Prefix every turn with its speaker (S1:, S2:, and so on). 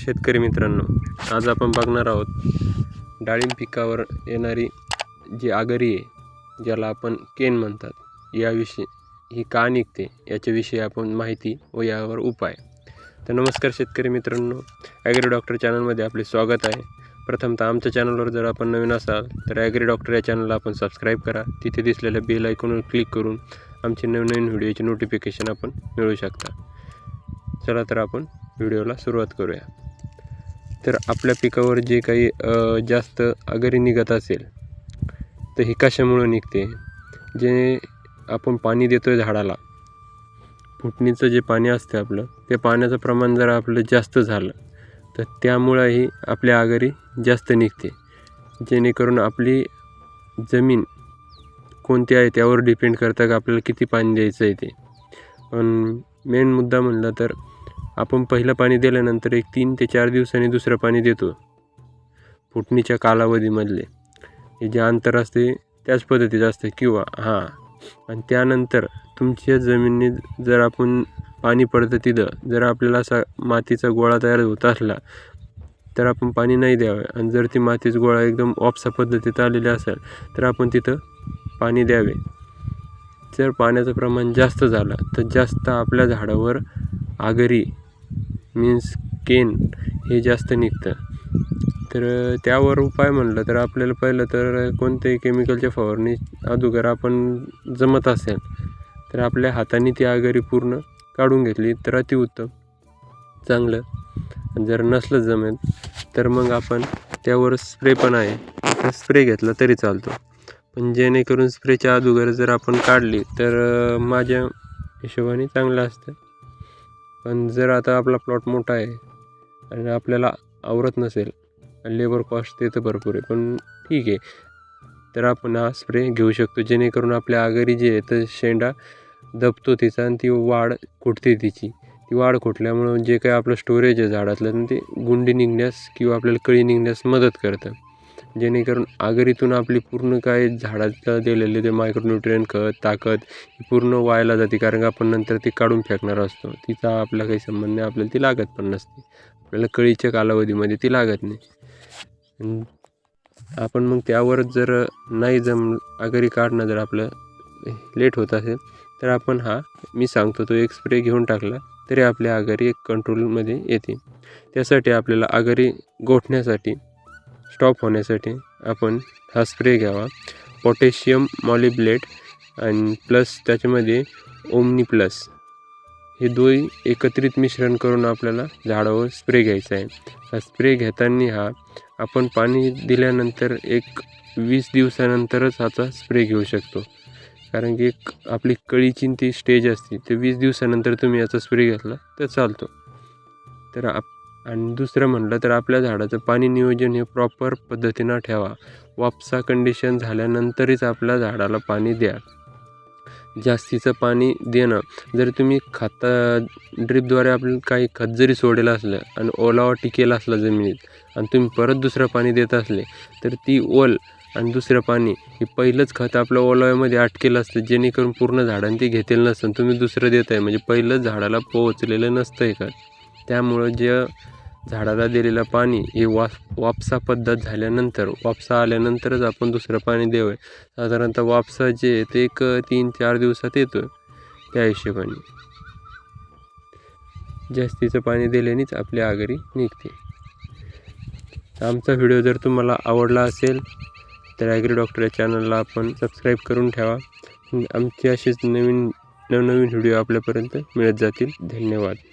S1: शेतकरी मित्रांनो आज आपण बघणार आहोत डाळिंब पिकावर येणारी जी आगरी आहे ज्याला आपण केन म्हणतात याविषयी ही का निघते याच्याविषयी आपण माहिती व यावर उपाय. तर नमस्कार शेतकरी मित्रांनो ॲग्री डॉक्टर चॅनलमध्ये आपले स्वागत आहे. प्रथमतः आमच्या चॅनलवर जर आपण नवीन असाल तर ॲग्री डॉक्टर या चॅनलला आपण सबस्क्राईब करा. तिथे दिसलेल्या बेल आयकॉनवर क्लिक करून आमचे नवनवीन व्हिडिओचे नोटिफिकेशन आपण मिळू शकता. चला तर आपण व्हिडिओला सुरुवात करूया. तर आपल्या पिकावर जे काही जास्त आगरी निघत असेल तर ही कशामुळं निघते? जे आपण पाणी देतो आहे झाडाला फुटणीचं जे पाणी असतं आपलं ते पाण्याचं प्रमाण जर आपलं जास्त झालं तर त्यामुळंही आपल्या आगरी जास्त निघते. जेणेकरून आपली जमीन कोणती आहे त्यावर डिपेंड करतं का आपल्याला किती पाणी द्यायचं आहे ते. पण मेन मुद्दा म्हणलं तर आपण पहिलं पाणी दिल्यानंतर एक तीन ते चार दिवसांनी दुसरं पाणी देतो. फुटणीच्या कालावधीमधले. हे जे अंतर असते त्याच पद्धतीचं असतं किंवा हां. आणि त्यानंतर तुमच्या जमिनीत जर आपण पाणी पडतं तिथं जर आपल्याला असा मातीचा गोळा तयार होत असला तर आपण पाणी नाही द्यावे. आणि जर ती मातीचा गोळा एकदम ऑप्सा पद्धतीत आलेली असेल तर आपण तिथं पाणी द्यावे. जर पाण्याचं प्रमाण जास्त झालं तर जास्त आपल्या झाडावर आगरी मीन्स केन हे जास्त निघतं. तर त्यावर उपाय म्हणलं तर आपल्याला पहिलं तर कोणत्याही केमिकलच्या फवारणी अगोदर आपण जमत असेल तर आपल्या हाताने ती आगरी पूर्ण काढून घेतली तर अतिउत्तम चांगलं. जर नसलं जमेल तर मग आपण त्यावर स्प्रे पण आहे. तर स्प्रे घेतला तरी चालतो. पण जेणेकरून स्प्रेच्या अगोदर जर आपण काढली तर माझ्या हिशोबाने चांगलं असतं. पण जर आता आपला प्लॉट मोठा आहे आणि आपल्याला आवरत नसेल लेबर कॉस्ट तिथं भरपूर आहे पण ठीक आहे. तर आपण हा स्प्रे घेऊ शकतो जेणेकरून आपल्या आगरी जे आहे तर शेंडा दबतो तिचा आणि ती वाढ खुटते तिची. ती वाढ खुटल्यामुळं जे काही आपलं स्टोरेज आहे झाडातलं ते गुंडी निघण्यास किंवा आपल्याला कळी निघण्यास मदत करतं. जेणेकरून आगरीतून आपली पूर्ण काय झाडाचं दिलेले ते मायक्रोन्युट्रियन खत ताकद ही पूर्ण वायाला जाते. कारण का आपण नंतर ती काढून फेकणार असतो. तिचा आपला काही संबंध नाही आपल्याला ती लागत पण नसते. आपल्याला कळीच्या कालावधीमध्ये ती लागत नाही. आपण मग त्यावर जर नाही जम आगरी काढणं जर आपलं लेट होत असेल तर आपण हा मी सांगतो तो एक स्प्रे घेऊन टाकला तरी आपल्या आगरी एक कंट्रोलमध्ये येते. त्यासाठी आपल्याला आगरी गोठण्यासाठी स्टॉप होण्यासाठी आपण हा स्प्रे घ्यावा. पोटॅशियम मॉलिब्लेट आणि प्लस त्याच्यामध्ये ओमनी प्लस हे दोन एकत्रित मिश्रण करून आपल्याला झाडावर स्प्रे घ्यायचा आहे. हा स्प्रे घेताना हा आपण पाणी दिल्यानंतर एक वीस दिवसानंतरच ह्याचा स्प्रे घेऊ शकतो. कारण की एक आपली कळीची ती स्टेज असते ते वीस दिवसानंतर तुम्ही याचा स्प्रे घेतला तर चालतो. तर आप आणि दुसरं म्हटलं तर आपल्या झाडाचं पाणी नियोजन हे प्रॉपर पद्धतीनं ठेवा. वापसा कंडिशन झाल्यानंतरच आपल्या झाडाला पाणी द्या. जास्तीचं पाणी देणं. जर तुम्ही खाता ड्रीपद्वारे आपलं काही खत जरी सोडेलं असलं आणि ओलावा टिकेला असला जमिनीत आणि तुम्ही परत दुसरं पाणी देत असले तर ती ओल आणि दुसरं पाणी हे पहिलंच खत आपलं ओलाव्यामध्ये अटकेलं असतं जेणेकरून पूर्ण झाडांनी ते घेतलेलं नसतं तुम्ही दुसरं देत आहे म्हणजे पहिलंच झाडाला पोहोचलेलं नसतं आहे खत. त्यामुळं जे झाडाला दिलेलं पाणी हे वाफ वापसा पद्धत झाल्यानंतर वापसा आल्यानंतरच आपण दुसरं पाणी द्यावं साधारणतः वापसा जे आहे ते एक तीन चार दिवसात येतो त्या हिशोबाने. जास्तीचं पाणी दिल्यानेच आपली आगरी निघते. आमचा व्हिडिओ जर तुम्हाला आवडला असेल तर ॲग्री डॉक्टर या चॅनलला आपण सबस्क्राईब करून ठेवा. आमचे असेच नवीन नवनवीन व्हिडिओ आपल्यापर्यंत मिळत जातील. धन्यवाद.